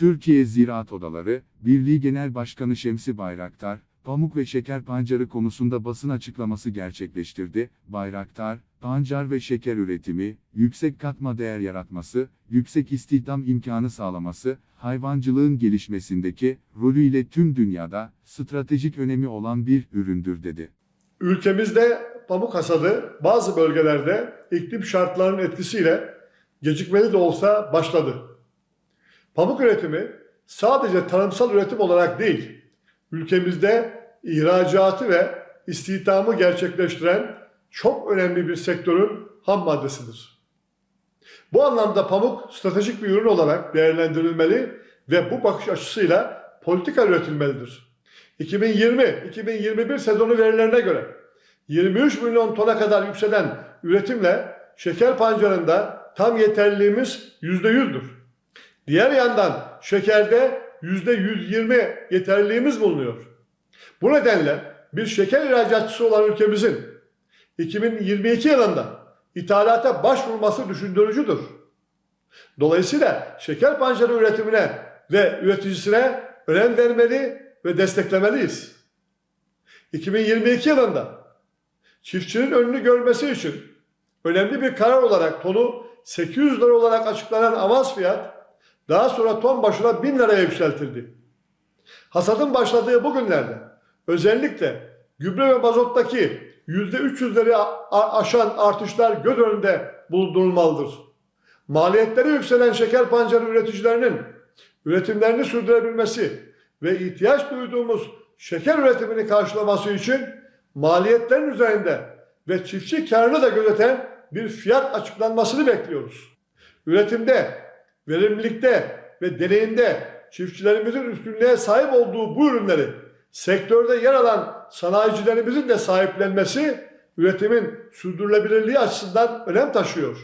Türkiye Ziraat Odaları, Birliği Genel Başkanı Şemsi Bayraktar, pamuk ve şeker pancarı konusunda basın açıklaması gerçekleştirdi. Bayraktar, pancar ve şeker üretimi, yüksek katma değer yaratması, yüksek istihdam imkanı sağlaması, hayvancılığın gelişmesindeki rolüyle tüm dünyada stratejik önemi olan bir üründür dedi. Ülkemizde pamuk hasadı bazı bölgelerde iklim şartlarının etkisiyle gecikmeli de olsa başladı. Pamuk üretimi sadece tarımsal üretim olarak değil, ülkemizde ihracatı ve istihdamı gerçekleştiren çok önemli bir sektörün ham maddesidir. Bu anlamda pamuk stratejik bir ürün olarak değerlendirilmeli ve bu bakış açısıyla politika üretilmelidir. 2020-2021 sezonu verilerine göre 23 milyon tona kadar yükselen üretimle şeker pancarında tam yeterliliğimiz %100'dür. Diğer yandan şekerde %120 yeterliliğimiz bulunuyor. Bu nedenle bir şeker ihracatçısı olan ülkemizin 2022 yılında ithalata başvurması düşündürücüdür. Dolayısıyla şeker pancarı üretimine ve üreticisine önem vermeli ve desteklemeliyiz. 2022 yılında çiftçinin önünü görmesi için önemli bir karar olarak tonu 800 lira olarak açıklanan avans fiyat daha sonra ton başına 1000 liraya yükseltildi. Hasadın başladığı bu günlerde özellikle gübre ve mazottaki %300'leri a- aşan artışlar göz önünde bulundurulmalıdır. Maliyetleri yükselen şeker pancarı üreticilerinin üretimlerini sürdürebilmesi ve ihtiyaç duyduğumuz şeker üretimini karşılaması için maliyetlerin üzerinde ve çiftçi karını da gözeten bir fiyat açıklanmasını bekliyoruz. Üretimde, verimlilikte ve deneyimde çiftçilerimizin üstünlüğe sahip olduğu bu ürünleri sektörde yer alan sanayicilerimizin de sahiplenmesi üretimin sürdürülebilirliği açısından önem taşıyor.